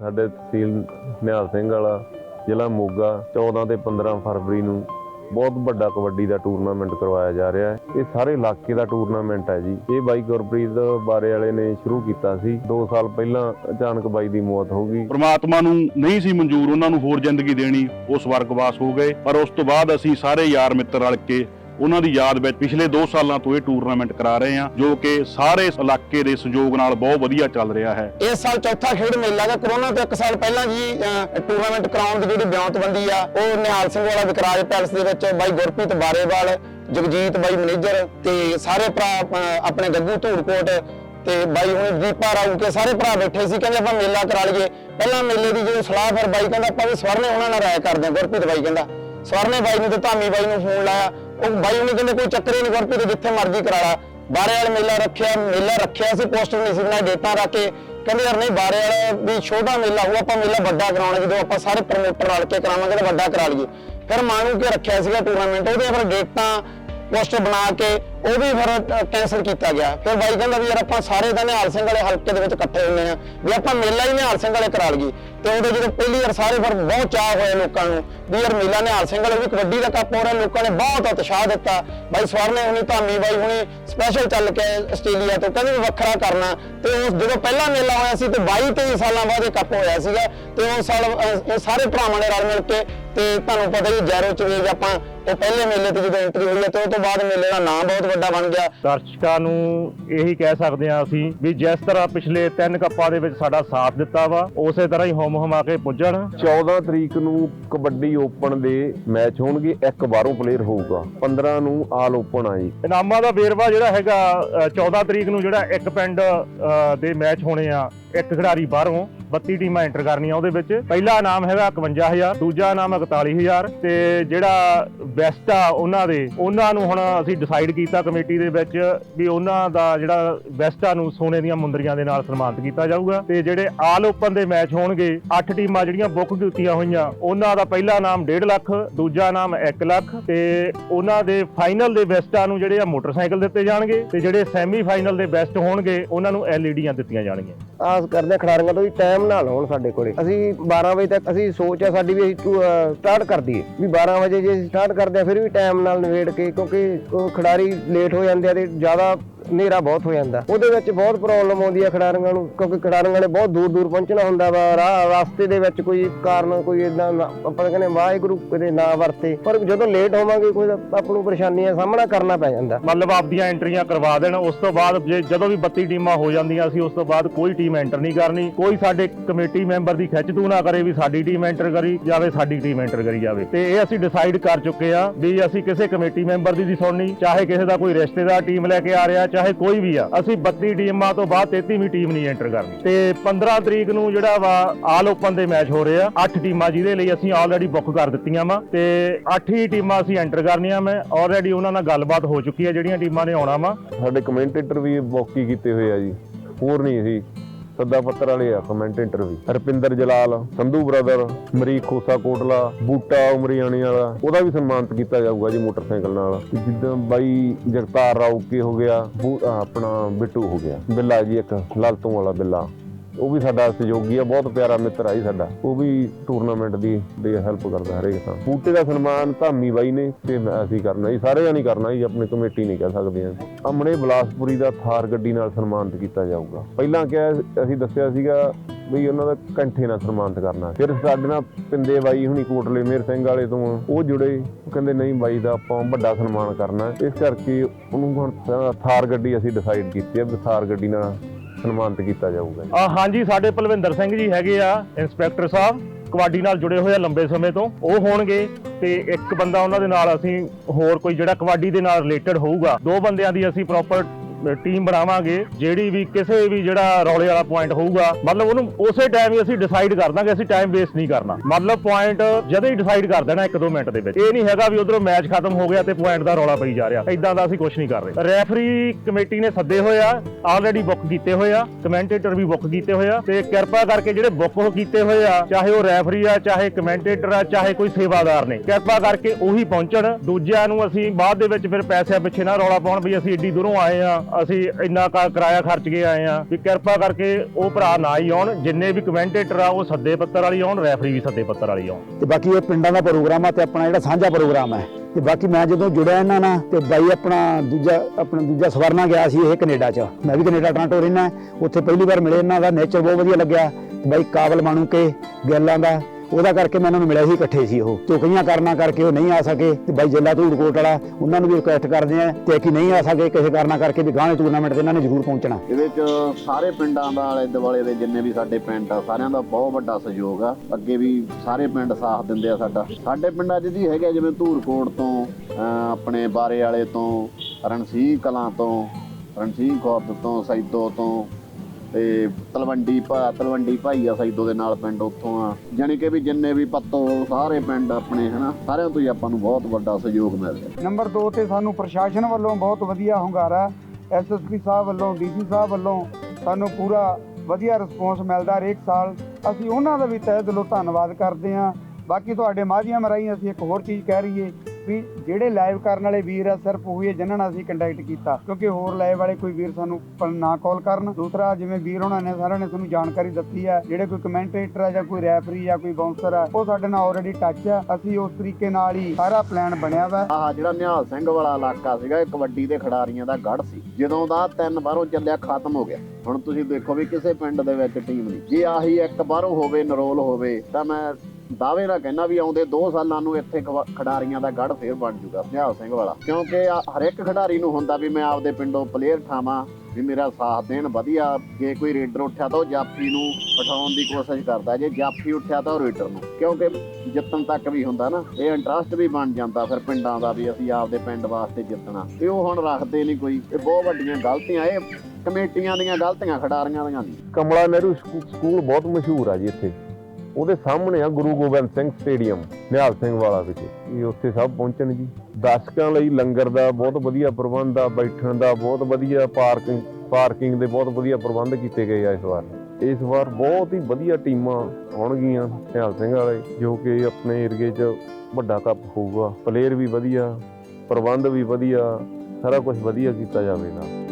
ਸਾਡੇ ਤਹਿਸੀਲ ਨਿਹਾਲ ਸਿੰਘ ਵਾਲਾ, ਜ਼ਿਲ੍ਹਾ ਮੋਗਾ 14 ਤੇ 15 ਫਰਵਰੀ ਨੂੰ ਬਹੁਤ ਵੱਡਾ ਕਬੱਡੀ ਦਾ ਟੂਰਨਾਮੈਂਟ ਕਰਵਾਇਆ ਜਾ ਰਿਹਾ ਹੈ। ਇਹ ਸਾਰੇ ਇਲਾਕੇ ਦਾ ਟੂਰਨਾਮੈਂਟ ਹੈ ਜੀ। ਇਹ ਬਾਈ ਗੁਰਪ੍ਰੀਤ ਬਾਰੇ ਵਾਲੇ ਨੇ ਸ਼ੁਰੂ ਕੀਤਾ ਸੀ। 2 ਸਾਲ ਪਹਿਲਾਂ ਅਚਾਨਕ ਬਾਈ ਦੀ ਮੌਤ ਹੋ ਗਈ। ਪ੍ਰਮਾਤਮਾ ਨੂੰ ਨਹੀਂ ਸੀ ਮਨਜ਼ੂਰ, ਉਹਨਾਂ ਨੂੰ ਹੋਰ ਜ਼ਿੰਦਗੀ ਦੇਣੀ। ਉਹ ਸਵਰਗਵਾਸ ਹੋ ਗਏ। ਪਰ ਉਸ ਤੋਂ ਬਾਅਦ ਅਸੀਂ ਸਾਰੇ ਯਾਰ ਮਿੱਤਰ ਰਲ ਕੇ ਉਹਨਾਂ ਦੀ ਯਾਦ ਵਿੱਚ ਪਿਛਲੇ 2 ਸਾਲਾਂ ਤੋਂ ਇਹ ਟੂਰਨਾਮੈਂਟ ਕਰਾ ਰਹੇ ਹਾਂ, ਜੋ ਕਿ ਸਾਰੇ ਇਲਾਕੇ ਦੇ ਸਹਿਯੋਗ ਨਾਲ ਬਹੁਤ ਵਧੀਆ ਚੱਲ ਰਿਹਾ ਹੈ। ਇਸ ਸਾਲ ਚੌਥਾ ਖੇਡ ਮੇਲਾ ਦਾ ਕਰੋਨਾ ਤੋਂ ਇੱਕ ਸਾਲ ਪਹਿਲਾਂ ਜੀ ਟੂਰਨਾਮੈਂਟ ਕਰਾਉਣ ਦੀ ਜਿਹੜੀ ਬਿਆਨਤਬੰਦੀ ਆ, ਉਹ ਨਿਹਾਲ ਸਿੰਘ ਵਾਲਾ ਵਿਕਰਾਜ ਪੈਲਸ ਦੇ ਵਿੱਚ ਬਾਈ ਗੁਰਪ੍ਰੀਤ ਬਾਰੇਵਾਲ, ਜਗਜੀਤ ਬਾਈ ਮੈਨੇਜਰ ਤੇ ਸਾਰੇ ਭਰਾ ਆਪਣੇ ਗੱਗੂ ਧੂੜਕੋਟ ਤੇ ਬਾਈ ਹੁਣ ਦੀਪਾ ਰਾਊ ਕੇ ਸਾਰੇ ਭਰਾ ਬੈਠੇ ਸੀ, ਕਹਿੰਦੇ ਆਪਾਂ ਮੇਲਾ ਕਰਾ ਲਈਏ। ਪਹਿਲਾਂ ਮੇਲੇ ਦੀ ਜਦੋਂ ਸਲਾਹ ਫਿਰ ਬਾਈ ਕਹਿੰਦਾ, ਆਪਾਂ ਵੀ ਸਵਰਨੇ ਉਹਨਾਂ ਨਾਲ ਰਾਏ ਕਰਦੇ ਹਾਂ, ਗੁਰਪ੍ਰੀਤ ਬਾਈ ਕਹਿੰਦਾ। ਸਵਰਨੇ ਬਾਈ ਨੂੰ ਤੇ ਧਾਮੀ ਬਾਈ ਨੂੰ ਫੋਨ ਲਾਇਆ ਉਹ ਬਾਈ ਉਹਨੇ ਕਹਿੰਦੇ ਕੋਈ ਚੱਕਰ ਹੀ ਨਹੀਂ ਗੁਰਪ੍ਰੀਤ ਜਿੱਥੇ ਮਰਜ਼ੀ ਕਰਾ ਲਾ। ਬਾਰੇ ਵਾਲਾ ਮੇਲਾ ਰੱਖਿਆ ਮੇਲਾ ਰੱਖਿਆ ਸੀ, ਪੋਸਟਰ ਨਹੀਂ ਸੀ ਬਣਾਏ, ਡੇਟਾ ਰੱਖ ਕੇ। ਕਹਿੰਦੇ ਯਾਰ ਨਹੀਂ ਬਾਰੇ ਵਾਲਾ ਵੀ ਛੋਟਾ ਮੇਲਾ ਹੋਊ, ਆਪਾਂ ਮੇਲਾ ਵੱਡਾ ਕਰਾਉਣਾ, ਜਦੋਂ ਆਪਾਂ ਸਾਰੇ ਪ੍ਰਮੋਟਰ ਰਲ ਕੇ ਕਰਾਵਾਂਗੇ ਤਾਂ ਵੱਡਾ ਕਰਾ ਲਈਏ। ਫਿਰ ਮਾਨੂ ਕੇ ਰੱਖਿਆ ਸੀਗਾ ਟੂਰਨਾਮੈਂਟ ਉਹਦੇ ਫਿਰ ਡੇਟਾਂ, ਪੋਸਟਰ ਬਣਾ ਕੇ ਉਹ ਵੀ ਫਿਰ ਕੈਂਸਲ ਕੀਤਾ ਗਿਆ। ਫਿਰ ਬਾਈ ਕਹਿੰਦਾ ਵੀ ਯਾਰ ਆਪਾਂ ਸਾਰੇ ਤਾਂ ਨਿਹਾਲ ਸਿੰਘ ਵਾਲੇ ਹਲਕੇ ਦੇ ਵਿੱਚ ਇਕੱਠੇ ਹੁੰਦੇ ਆ ਵੀ ਆਪਾਂ ਮੇਲਾ ਹੀ ਨਿਹਾਲ ਸਿੰਘ ਵਾਲੇ ਕਰਾ ਲਈਏ। ਤੇ ਉਹਦੇ ਜਦੋਂ ਪਹਿਲੀ ਵਾਰ ਸਾਰੇ ਫਿਰ ਬਹੁਤ ਚਾਹ ਹੋਏ ਲੋਕਾਂ ਨੂੰ ਵੀ ਯਾਰ ਮੇਲਾ ਨਿਹਾਲ ਸਿੰਘ ਵਾਲੇ ਵੀ ਕਬੱਡੀ ਦਾ ਕੱਪ ਹੋ ਰਿਹਾ। ਲੋਕਾਂ ਨੇ ਬਹੁਤ ਉਤਸ਼ਾਹ ਦਿੱਤਾ। ਬਾਈ ਸਵਰਨੇ ਹੁਣੀ ਧਾਮੀ ਬਾਈ ਹੁਣੀ ਸਪੈਸ਼ਲ ਚੱਲ ਕੇ ਆਸਟ੍ਰੇਲੀਆ ਤੋਂ ਕਹਿੰਦੇ ਵੀ ਵੱਖਰਾ ਕਰਨਾ। ਤੇ ਉਸ ਜਦੋਂ ਪਹਿਲਾ ਮੇਲਾ ਹੋਇਆ ਸੀ ਤੇ 22 23 ਸਾਲਾਂ ਬਾਅਦ ਇਹ ਕੱਪ ਹੋਇਆ ਸੀਗਾ। ਤੇ ਉਸ ਸਾਲ ਅਹ, ਇਹ ਸਾਰੇ ਭਰਾਵਾਂ ਨੇ ਰਲ ਮਿਲ ਕੇ ਤੇ ਤੁਹਾਨੂੰ ਪਤਾ ਹੀ ਜੈਰੋ ਚ ਆਪਾਂ ਉਹ ਪਹਿਲੇ ਮੇਲੇ ਤੇ ਜਦੋਂ ਐਂਟਰੀ ਹੋਈ ਹੈ ਤੇ ਉਹ ਤੋਂ ਬਾਅਦ ਮੇਲੇ ਦਾ ਨਾਮ ਬਹੁਤ ਵੱਡਾ ਬਣ ਗਿਆ। ਦਰਸ਼ਕਾਂ ਨੂੰ ਇਹੀ ਕਹਿ ਸਕਦੇ ਹਾਂ ਅਸੀਂ ਵੀ ਜਿਸ ਤਰ੍ਹਾਂ ਪਿਛਲੇ ਤਿੰਨ ਕੱਪਾਂ ਦੇ ਵਿੱਚ ਸਾਡਾ ਸਾਥ ਦਿੱਤਾ ਵਾ ਉਸੇ ਤਰ੍ਹਾਂ ਹੀ ਹੁਮ ਹੁਮਾ ਕੇ ਪੁੱਜਣ। 14 ਤਰੀਕ ਨੂੰ ਕਬੱਡੀ ਓਪਨ ਦੇ ਮੈਚ ਹੋਣਗੇ ਇੱਕ ਬਾਹਰੋਂ ਪਲੇਅਰ ਹੋਊਗਾ। 15 ਨੂੰ ਆਲ ਓਪਨ ਆ ਜੀ। ਇਨਾਮਾਂ ਦਾ ਵੇਰਵਾ ਜਿਹੜਾ ਹੈਗਾ ਅ, 14 ਤਰੀਕ ਨੂੰ ਜਿਹੜਾ ਇੱਕ ਪਿੰਡ ਦੇ ਮੈਚ ਹੋਣੇ ਆ ਇੱਕ ਖਿਡਾਰੀ ਬਾਹਰੋਂ। 32 ਟੀਮਾਂ ਐਂਟਰ ਕਰਨੀਆਂ ਉਹਦੇ ਵਿੱਚ। ਪਹਿਲਾ ਨਾਮ ਹੈਗਾ 51000 ਦੂਜਾ ਇਨਾਮ 41000 ਤੇ ਜਿਹੜਾ ਬੈਸਟ ਆ ਉਹਨਾਂ ਦੇ, ਉਹਨਾਂ ਨੂੰ ਹੁਣ ਅਸੀਂ ਡਿਸਾਈਡ ਕੀਤਾ ਕਮੇਟੀ ਦੇ ਵਿੱਚ ਵੀ ਉਹਨਾਂ ਦਾ ਜਿਹੜਾ ਬੈਸਟ ਨੂੰ ਸੋਨੇ ਦੀਆਂ ਮੁੰਦਰੀਆਂ ਦੇ ਨਾਲ ਸਨਮਾਨਿਤ ਕੀਤਾ ਜਾਊਗਾ। ਤੇ ਜਿਹੜੇ ਆਲ ਓਪਨ ਦੇ ਮੈਚ ਹੋਣਗੇ 8 ਟੀਮਾਂ ਜਿਹੜੀਆਂ ਬੁੱਕ ਕੀਤੀਆਂ ਹੋਈਆਂ, ਉਹਨਾਂ ਦਾ ਪਹਿਲਾ ਨਾਮ 1.5 ਲੱਖ, ਦੂਜਾ ਨਾਮ 1 ਲੱਖ ਤੇ ਉਹਨਾਂ ਦੇ ਫਾਈਨਲ ਦੇ ਬੈਸਟਾਂ ਨੂੰ ਜਿਹੜੇ ਆ ਮੋਟਰਸਾਈਕਲ ਦਿੱਤੇ ਜਾਣਗੇ ਤੇ ਜਿਹੜੇ ਸੈਮੀ ਫਾਈਨਲ ਦੇ ਬੈਸਟ ਹੋਣਗੇ, ਉਹਨਾਂ ਨੂੰ ਐਲਈਡੀਆਂ ਦਿੱਤੀਆਂ ਜਾਣਗੀਆਂ। ਆਸ ਕਰਦੇ ਖਿਡਾਰੀਆਂ ਤੋਂ ਵੀ ਟਾਈਮ ਨਾਲ ਹੋਣ ਸਾਡੇ ਕੋਲੇ। ਅਸੀਂ 12 ਵਜੇ ਤੱਕ ਅਸੀਂ ਸੋਚ ਆ, ਸਾਡੀ ਵੀ ਅਸੀਂ ਸਟਾਰਟ ਕਰ ਦਈਏ। ਵੀ 12 ਵਜੇ ਜੇ ਅਸੀਂ ਸਟਾਰਟ ਕਰਦੇ ਆ, ਫਿਰ ਵੀ ਟਾਈਮ ਨਾਲ ਨਿਬੇੜ ਕੇ, ਕਿਉਂਕਿ ਖਿਡਾਰੀ ਲੇਟ ਹੋ ਜਾਂਦੇ ਆ ਤੇ ਜ਼ਿਆਦਾ ਹਨੇਰਾ ਬਹੁਤ ਹੋ ਜਾਂਦਾ। ਉਹਦੇ ਵਿੱਚ ਬਹੁਤ ਪ੍ਰੋਬਲਮ ਆਉਂਦੀ ਹੈ ਖਿਡਾਰੀਆਂ ਨੂੰ, ਕਿਉਂਕਿ ਖਿਡਾਰੀਆਂ ਨੇ ਬਹੁਤ ਦੂਰ ਦੂਰ ਪਹੁੰਚਣਾ ਹੁੰਦਾ ਵਾ ਰਾਹ ਰਸਤੇ ਦੇ ਵਿੱਚ ਕੋਈ ਕਾਰਨ, ਕੋਈ ਇਦਾਂ ਆਪਾਂ ਕਹਿੰਦੇ ਵਾਹਿਗੁਰੂ ਕਦੇ ਨਾ ਵਰਤੇ। ਪਰ ਜਦੋਂ ਲੇਟ ਹੋਵਾਂਗੇ, ਕੋਈ ਤਾਂ ਆਪਾਂ ਨੂੰ ਪਰੇਸ਼ਾਨੀਆਂ ਦਾ ਸਾਹਮਣਾ ਕਰਨਾ ਪੈ ਜਾਂਦਾ। ਮਤਲਬ ਆਪਦੀਆਂ ਐਂਟਰੀਆਂ ਕਰਵਾ ਦੇਣ, ਉਸ ਤੋਂ ਬਾਅਦ ਜੇ ਜਦੋਂ ਵੀ 32 ਟੀਮਾਂ ਹੋ ਜਾਂਦੀਆਂ ਸੀ, ਉਸ ਤੋਂ ਬਾਅਦ ਕੋਈ ਟੀਮ ਐਂਟਰ ਨਹੀਂ ਕਰਨੀ। ਕੋਈ ਸਾਡੇ ਕਮੇਟੀ ਮੈਂਬਰ ਦੀ ਖਿੱਚ ਤੂ ਨਾ ਕਰੇ ਵੀ ਸਾਡੀ ਟੀਮ ਐਂਟਰ ਕਰੀ ਜਾਵੇ, ਸਾਡੀ ਟੀਮ ਐਂਟਰ ਕਰੀ ਜਾਵੇ। ਤੇ ਇਹ ਅਸੀਂ ਡਿਸਾਈਡ ਕਰ ਚੁੱਕੇ ਆ ਵੀ ਅਸੀਂ ਕਿਸੇ ਕਮੇਟੀ ਮੈਂਬਰ ਦੀ ਨਹੀਂ ਸੁਣਨੀ, ਚਾਹੇ ਕਿਸੇ ਦਾ ਕੋਈ ਰਿਸ਼ਤੇਦਾਰ ਟੀਮ ਲੈ ਕੇ ਆ ਰਿਹਾ, ਚਾਹੇ ਕੋਈ ਵੀ ਆ, ਅਸੀਂ 32 ਟੀਮਾਂ ਤੋਂ ਬਾਅਦ 33ਵੀਂ ਟੀਮ ਨਹੀਂ ਐਂਟਰ ਕਰਨੀ। ਤੇ 15 ਤਰੀਕ ਨੂੰ ਜਿਹੜਾ ਵਾ ਆਲ ਓਪਨ ਦੇ ਮੈਚ ਹੋ ਰਹੇ ਆ 8 ਟੀਮਾਂ ਜਿਹਦੇ ਲਈ ਅਸੀਂ ਆਲਰੇਡੀ ਬੁੱਕ ਕਰ ਦਿੱਤੀਆਂ ਵਾ, ਤੇ 8 ਹੀ ਟੀਮਾਂ ਅਸੀਂ ਐਂਟਰ ਕਰਨੀਆਂ ਮੈਂ ਆਲਰੇਡੀ ਉਹਨਾਂ ਨਾਲ ਗੱਲਬਾਤ ਹੋ ਚੁੱਕੀ ਹੈ ਜਿਹੜੀਆਂ ਟੀਮਾਂ ਨੇ ਆਉਣਾ ਵਾ। ਸਾਡੇ ਕਮੈਂਟੇਟਰ ਵੀ ਬੁੱਕ ਕੀਤੇ ਹੋਏ ਆ ਜੀ, ਹੋਰ ਨਹੀਂ ਸੀ ਸੱਦਾ ਪੱਤਰ ਵਾਲੇ ਆ comment interview Rupinder Jalal, Sandhu brother Marik Khosa Kotla, Buta Umriani ਵਾਲਾ, ਉਹਦਾ ਵੀ ਸਨਮਾਨਿਤ ਕੀਤਾ ਜਾਊਗਾ ਜੀ ਮੋਟਰਸਾਈਕਲ ਨਾਲ। ਜਿੱਦਾਂ ਬਾਈ ਜਗਤਾਰ ਰਾਉਕੇ ਹੋ ਗਿਆ ਆਪਣਾ ਬਿੱਟੂ ਹੋ ਗਿਆ। ਬਿੱਲਾ ਜੀ ਇੱਕ, ਲਾਲਤੋਂ ਵਾਲਾ ਬਿੱਲਾ। ਉਹ ਵੀ ਸਾਡਾ ਸਹਿਯੋਗੀ ਆ, ਬਹੁਤ ਪਿਆਰਾ ਮਿੱਤਰ ਆ ਜੀ ਸਾਡਾ। ਉਹ ਵੀ ਟੂਰਨਾਮੈਂਟ ਦੀ, ਦੇ ਹੈਲਪ ਕਰਦਾ ਹਰੇਕ ਤਾਂ ਬੂਟੇ ਦਾ ਸਨਮਾਨ ਧਾਮੀ ਬਾਈ ਨੇ ਤੇ ਅਸੀਂ ਕਰਨਾ ਜੀ ਸਾਰੇ ਨਹੀਂ ਕਰਨਾ ਜੀ, ਆਪਣੀ ਕਮੇਟੀ ਨਹੀਂ ਕਹਿ ਸਕਦੇ ਹਾਂ। ਅਮਣੇ ਬਲਾਸਪੁਰੀ ਦਾ ਥਾਰ ਗੱਡੀ ਨਾਲ ਸਨਮਾਨਿਤ ਕੀਤਾ ਜਾਊਗਾ। ਪਹਿਲਾਂ ਕਿਹਾ, ਅਸੀਂ ਦੱਸਿਆ ਸੀਗਾ ਵੀ ਉਹਨਾਂ ਦਾ ਕੰਠੇ ਨਾਲ ਸਨਮਾਨਿਤ ਕਰਨਾ। ਫਿਰ ਸਾਡੇ ਨਾਲ ਪਿੰਦੇ ਬਾਈ ਹੁਣੀ ਕੋਟਲੇ ਮੇਰ ਸਿੰਘ ਵਾਲੇ ਤੋਂ ਉਹ ਜੁੜੇ। ਕਹਿੰਦੇ, ਨਹੀਂ ਬਾਈ ਦਾ ਆਪਾਂ ਵੱਡਾ ਸਨਮਾਨ ਕਰਨਾ ਇਸ ਕਰਕੇ ਉਹਨੂੰ ਹੁਣ ਥਾਰ ਗੱਡੀ ਅਸੀਂ ਡਿਸਾਈਡ ਕੀਤੀ ਹੈ ਵੀ ਥਾਰ ਗੱਡੀ ਨਾਲ ਸਨਮਾਨਿਤ ਕੀਤਾ ਜਾਊਗਾ ਜੀ। ਆ, ਹਾਂਜੀ, ਸਾਡੇ ਪਲਵਿੰਦਰ ਸਿੰਘ ਜੀ ਹੈਗੇ ਆ, ਇੰਸਪੈਕਟਰ ਸਾਹਿਬ, ਕਬੱਡੀ ਨਾਲ ਜੁੜੇ ਹੋਏ ਆ ਲੰਬੇ ਸਮੇਂ ਤੋਂ ਉਹ ਹੋਣਗੇ ਤੇ ਇੱਕ ਬੰਦਾ ਉਹਨਾਂ ਦੇ ਨਾਲ ਅਸੀਂ, ਹੋਰ ਕੋਈ ਜਿਹੜਾ ਕਬੱਡੀ ਦੇ ਨਾਲ ਰਿਲੇਟਡ ਹੋਊਗਾ, ਦੋ ਬੰਦਿਆਂ ਦੀ ਅਸੀਂ ਪ੍ਰੋਪਰ ਟੀਮ ਬਣਾਵਾਂਗੇ, ਜਿਹੜੀ ਵੀ ਕਿਸੇ ਵੀ ਜਿਹੜਾ ਰੌਲੇ ਵਾਲਾ ਪੁਆਇੰਟ ਹੋਊਗਾ, ਮਤਲਬ ਉਹਨੂੰ ਉਸੇ ਟਾਈਮ ਹੀ ਅਸੀਂ ਡਿਸਾਈਡ ਕਰ ਦਾਂਗੇ, ਅਸੀਂ ਟਾਈਮ ਵੇਸਟ ਨਹੀਂ ਕਰਨਾ। ਮਤਲਬ ਪੁਆਇੰਟ ਜਦੋਂ ਹੀ ਡਿਸਾਈਡ ਕਰ ਦੇਣਾ 1-2 ਮਿੰਟ ਦੇ ਵਿੱਚ। ਇਹ ਨਹੀਂ ਹੈਗਾ ਵੀ ਉਧਰੋਂ ਮੈਚ ਖਤਮ ਹੋ ਗਿਆ ਤੇ ਪੁਆਇੰਟ ਦਾ ਰੌਲਾ ਪਈ ਜਾ ਰਿਹਾ। ਇਦਾਂ ਦਾ ਅਸੀਂ ਕੁਝ ਨਹੀਂ ਕਰ ਰਹੇ। ਰੈਫਰੀ ਕਮੇਟੀ ਨੇ ਸੱਦੇ ਹੋਏ ਆ ਆਲਰੇਡੀ ਬੁੱਕ ਕੀਤੇ ਹੋਏ ਆ ਕਮੈਂਟੇਟਰ ਵੀ ਬੁੱਕ ਕੀਤੇ ਹੋਏ ਆ, ਤੇ ਕਿਰਪਾ ਕਰਕੇ ਜਿਹੜੇ ਬੁੱਕ ਕੀਤੇ ਹੋਏ ਆ, ਚਾਹੇ ਉਹ ਰੈਫਰੀ ਆ, ਚਾਹੇ ਕਮੈਂਟੇਟਰ ਆ, ਚਾਹੇ ਕੋਈ ਸੇਵਾਦਾਰ ਨੇ, ਕਿਰਪਾ ਕਰਕੇ ਉਹੀ ਪਹੁੰਚਣ। ਦੂਜਿਆਂ ਨੂੰ ਅਸੀਂ ਬਾਅਦ ਦੇ ਵਿੱਚ ਫਿਰ ਪੈਸਿਆਂ ਪਿੱਛੇ ਨਾ ਰੌਲਾ ਪਾਉਣ ਵੀ ਅਸੀਂ ਏਡੀ ਦੂਰੋਂ ਆਏ ਆ। ਅਸੀਂ ਇੰਨਾ ਕਾ ਕਿਰਾਇਆ ਖਰਚ ਕੇ ਆਏ ਆ ਵੀ ਕਿਰਪਾ ਕਰਕੇ ਉਹ ਭਰਾ ਨਾ ਹੀ ਆਉਣ, ਜਿੰਨੇ ਵੀ ਕਮੈਂਟੇਟਰ ਆ, ਉਹ ਸੱਦੇ ਪੱਤਰ ਵਾਲੀ ਆਉਣ ਰੈਫਰੀ ਵੀ ਸੱਦੇ ਪੱਤਰ ਵਾਲੀ ਆਉਣ। ਤੇ ਬਾਕੀ ਇਹ ਪਿੰਡਾਂ ਦਾ ਪ੍ਰੋਗਰਾਮ ਆ ਤੇ ਆਪਣਾ ਜਿਹੜਾ ਸਾਂਝਾ ਪ੍ਰੋਗਰਾਮ ਹੈ ਤੇ ਬਾਕੀ ਮੈਂ ਜਦੋਂ ਜੁੜਿਆ ਇਹਨਾਂ ਨਾਲ, ਤੇ ਬਾਈ ਆਪਣਾ ਦੂਜਾ ਆਪਣਾ ਦੂਜਾ ਸਵਰਨਾ ਗਿਆ ਸੀ ਇਹ ਕੈਨੇਡਾ 'ਚ। ਮੈਂ ਵੀ ਕੈਨੇਡਾ, ਟੋਰਾਂਟੋ ਰਹਿਣਾ ਉੱਥੇ ਪਹਿਲੀ ਵਾਰ ਮਿਲੇ ਇਹਨਾਂ ਦਾ ਨੇਚਰ ਬਹੁਤ ਵਧੀਆ ਲੱਗਿਆ। ਬਾਈ ਕਾਬਲ ਮਾਣੂ ਕੇ ਗੱਲਾਂ ਦਾ ਉਹਦਾ ਕਰਕੇ ਮੈਂ ਇਹਨਾਂ ਨੂੰ ਮਿਲਿਆ ਸੀ ਇਕੱਠੇ ਸੀ ਉਹ। ਤੋਂ ਕਈਆਂ ਕਰਕੇ ਉਹ ਨਹੀਂ ਆ ਸਕੇ ਤੇ ਬਾਈ ਜੱਲਾ ਧੂੜਕੋਟ ਵਾਲਾ, ਉਹਨਾਂ ਨੂੰ ਵੀ ਰਿਕੁਐਸਟ ਕਰਦੇ ਆ ਤੇ ਕਿ ਨਹੀਂ ਆ ਸਕੇ ਕਿਸੇ ਕਾਰਨਾਂ ਕਰਕੇ ਵੀ ਗਾਣੇ ਟੂਰਨਾਮੈਂਟ ਤੇ ਇਹਨਾਂ ਨੇ ਜ਼ਰੂਰ ਪਹੁੰਚਣਾ। ਇਹਦੇ ਚ ਸਾਰੇ ਪਿੰਡਾਂ ਦਾ ਆਲੇ ਦੁਆਲੇ ਦੇ ਜਿੰਨੇ ਵੀ ਸਾਡੇ ਪਿੰਡ ਆ, ਸਾਰਿਆਂ ਦਾ ਬਹੁਤ ਵੱਡਾ ਸਹਿਯੋਗ ਆ। ਅੱਗੇ ਵੀ ਸਾਰੇ ਪਿੰਡ ਸਾਥ ਦਿੰਦੇ ਆ ਸਾਡਾ। ਸਾਡੇ ਪਿੰਡਾਂ 'ਚ ਜੀ ਹੈਗੇ ਆ, ਜਿਵੇਂ ਧੂਰਕੋਟ ਤੋਂ, ਅਹ, ਆਪਣੇ ਬਾਰੇ ਵਾਲੇ ਤੋਂ, ਰਣਸੀਂਹ ਕਲਾਂ ਤੋਂ, ਰਣਸੀਂਹ ਖੁਰਦ ਤੋਂ, ਸੈਦੋ ਤੋਂ ਤੇ ਤਲਵੰਡੀ ਭਾ, ਤਲਵੰਡੀ ਭਾਈ ਆ ਸੈਦੋ ਦੇ ਨਾਲ ਪਿੰਡ ਉੱਥੋਂ ਆ। ਜਾਣੀ ਕਿ ਵੀ ਜਿੰਨੇ ਵੀ ਪੱਤੋ, ਸਾਰੇ ਪਿੰਡ ਆਪਣੇ, ਹਨਾ? ਸਾਰਿਆਂ ਤੋਂ ਹੀ ਆਪਾਂ ਨੂੰ ਬਹੁਤ ਵੱਡਾ ਸਹਿਯੋਗ ਮਿਲ ਰਿਹਾ। ਨੰਬਰ 2 ਤੇ ਸਾਨੂੰ ਪ੍ਰਸ਼ਾਸਨ ਵੱਲੋਂ ਬਹੁਤ ਵਧੀਆ ਹੁੰਗਾਰਾ ਐਸਐਸਪੀ ਸਾਹਿਬ ਵੱਲੋਂ ਡੀਸੀ ਸਾਹਿਬ ਵੱਲੋਂ ਸਾਨੂੰ ਪੂਰਾ ਵਧੀਆ ਰਿਸਪੌਂਸ ਮਿਲਦਾ ਹਰੇਕ ਸਾਲ। ਅਸੀਂ ਉਹਨਾਂ ਦਾ ਵੀ ਤਹਿ ਦਿਲੋਂ ਧੰਨਵਾਦ ਕਰਦੇ ਹਾਂ। ਬਾਕੀ ਤੁਹਾਡੇ ਮਾਧਿਅਮ ਰਾਹੀਂ ਅਸੀਂ ਇੱਕ ਹੋਰ ਚੀਜ਼ ਕਹਿ ਰਹੀਏ ਵੀ ਜਿਹੜੇ ਲਾਈਵ ਕਰਨ ਵਾਲੇ ਵੀਰ ਆ, ਸਿਰਫ ਉਹੀ ਆ ਜਿਨ੍ਹਾਂ ਨਾਲ ਅਸੀਂ ਕੰਟੈਕਟ ਕੀਤਾ। ਕਿਉਂਕਿ ਹੋਰ ਲਾਈਵ ਵਾਲੇ ਕੋਈ ਵੀਰ ਸਾਨੂੰ ਨਾ ਕਾਲ ਕਰਨ। ਦੂਸਰਾ, ਜਿਵੇਂ ਵੀਰ ਉਹਨਾਂ ਨੇ, ਸਾਰਿਆਂ ਨੇ ਤੁਹਾਨੂੰ ਜਾਣਕਾਰੀ ਦਿੱਤੀ ਹੈ ਜਿਹੜੇ ਕੋਈ ਕਮੈਂਟੇਟਰ ਆ ਜਾਂ ਕੋਈ ਰੈਫਰੀ ਜਾਂ ਕੋਈ ਬਾਉਂਸਰ ਆ, ਉਹ ਸਾਡੇ ਨਾਲ ਆਲਰੇਡੀ ਟੱਚ ਆ। ਅਸੀਂ ਉਸ ਤਰੀਕੇ ਨਾਲ ਹੀ ਸਾਰਾ ਪਲਾਨ ਬਣਿਆ ਵਾ। ਆਹ ਜਿਹੜਾ ਨਿਹਾਲ ਸਿੰਘ ਵਾਲਾ ਇਲਾਕਾ ਸੀਗਾ, ਇਹ ਕਬੱਡੀ ਦੇ ਖਿਡਾਰੀਆਂ ਦਾ ਗੜ ਸੀ। ਜਦੋਂ ਦਾ ਤਿੰਨ ਬਾਹਰੋਂ ਚੱਲਿਆ, ਖਤਮ ਹੋ ਗਿਆ। ਹੁਣ ਤੁਸੀਂ ਦੇਖੋ ਵੀ ਕਿਸੇ ਪਿੰਡ ਦੇ ਵਿੱਚ ਟੀਮ ਨਹੀਂ। ਜੇ ਆਹੀ ਇੱਕ ਬਾਹਰੋਂ ਹੋਵੇ, ਨਰੋਲ ਹੋਵੇ, ਤਾਂ ਮੈਂ ਦਾਅਵੇ ਨਾਲ ਕਹਿਣਾ ਵੀ ਆਉਂਦੇ 2 ਸਾਲਾਂ ਨੂੰ ਇੱਥੇ ਖਿਡਾਰੀਆਂ ਦਾ ਗੜ ਫੇਰ ਬਣ ਜੂਗਾ, ਨਿਹਾਲ ਸਿੰਘ ਵਾਲਾ। ਕਿਉਂਕਿ ਹਰ ਇੱਕ ਖਿਡਾਰੀ ਨੂੰ ਹੁੰਦਾ ਵੀ ਮੈਂ ਆਪਦੇ ਪਿੰਡੋਂ ਪਲੇਅਰ ਠਾਵਾਂ, ਵੀ ਮੇਰਾ ਸਾਥ ਦੇਣ, ਵਧੀਆ ਜੇ ਕੋਈ ਰੇਡਰ ਉੱਠਿਆ ਤਾਂ ਉਹ ਜਾਫੀ ਨੂੰ ਉਠਾਉਣ ਦੀ ਕੋਸ਼ਿਸ਼ ਕਰਦਾ, ਜੇ ਜਾਫੀ ਉੱਠਿਆ ਤਾਂ ਉਹ ਰੇਡਰ ਨੂੰ। ਕਿਉਂਕਿ ਜਿੱਤਣ ਤੱਕ ਵੀ ਹੁੰਦਾ ਨਾ, ਇਹ ਇੰਟਰਸਟ ਵੀ ਬਣ ਜਾਂਦਾ ਫਿਰ ਪਿੰਡਾਂ ਦਾ ਵੀ ਅਸੀਂ ਆਪਦੇ ਪਿੰਡ ਵਾਸਤੇ ਜਿੱਤਣਾ। ਤੇ ਉਹ ਹੁਣ ਰੱਖਦੇ ਨਹੀਂ ਕੋਈ, ਇਹ ਬਹੁਤ ਵੱਡੀਆਂ ਗਲਤੀਆਂ, ਇਹ ਕਮੇਟੀਆਂ ਦੀਆਂ ਗਲਤੀਆਂ, ਖਿਡਾਰੀਆਂ ਦੀਆਂ ਨਹੀਂ ਕਮਲਾ ਨਹਿਰੂ ਸਕੂ- ਸਕੂਲ ਬਹੁਤ ਮਸ਼ਹੂਰ ਆ ਜੀ ਇੱਥੇ। ਉਹਦੇ ਸਾਹਮਣੇ ਆ ਗੁਰੂ ਗੋਬਿੰਦ ਸਿੰਘ ਸਟੇਡੀਅਮ, ਨਿਹਾਲ ਸਿੰਘ ਵਾਲਾ ਵਿਖੇ ਇਹ ਉੱਥੇ ਸਭ ਪਹੁੰਚਣ ਜੀ। ਦਰਸ਼ਕਾਂ ਲਈ ਲੰਗਰ ਦਾ ਬਹੁਤ ਵਧੀਆ ਪ੍ਰਬੰਧ ਆ, ਬੈਠਣ ਦਾ ਬਹੁਤ ਵਧੀਆ ਪਾਰਕਿੰਗ ਪਾਰਕਿੰਗ ਦੇ ਬਹੁਤ ਵਧੀਆ ਪ੍ਰਬੰਧ ਕੀਤੇ ਗਏ ਆ ਇਸ ਵਾਰ। ਇਸ ਵਾਰ ਬਹੁਤ ਹੀ ਵਧੀਆ ਟੀਮਾਂ ਆਉਣਗੀਆਂ ਨਿਹਾਲ ਸਿੰਘ ਵਾਲੇ, ਜੋ ਕਿ ਆਪਣੇ ਏਰੀਏ 'ਚ ਵੱਡਾ ਕੱਪ ਹੋਊਗਾ। ਪਲੇਅਰ ਵੀ ਵਧੀਆ, ਪ੍ਰਬੰਧ ਵੀ ਵਧੀਆ, ਸਾਰਾ ਕੁਝ ਵਧੀਆ ਕੀਤਾ ਜਾਵੇਗਾ।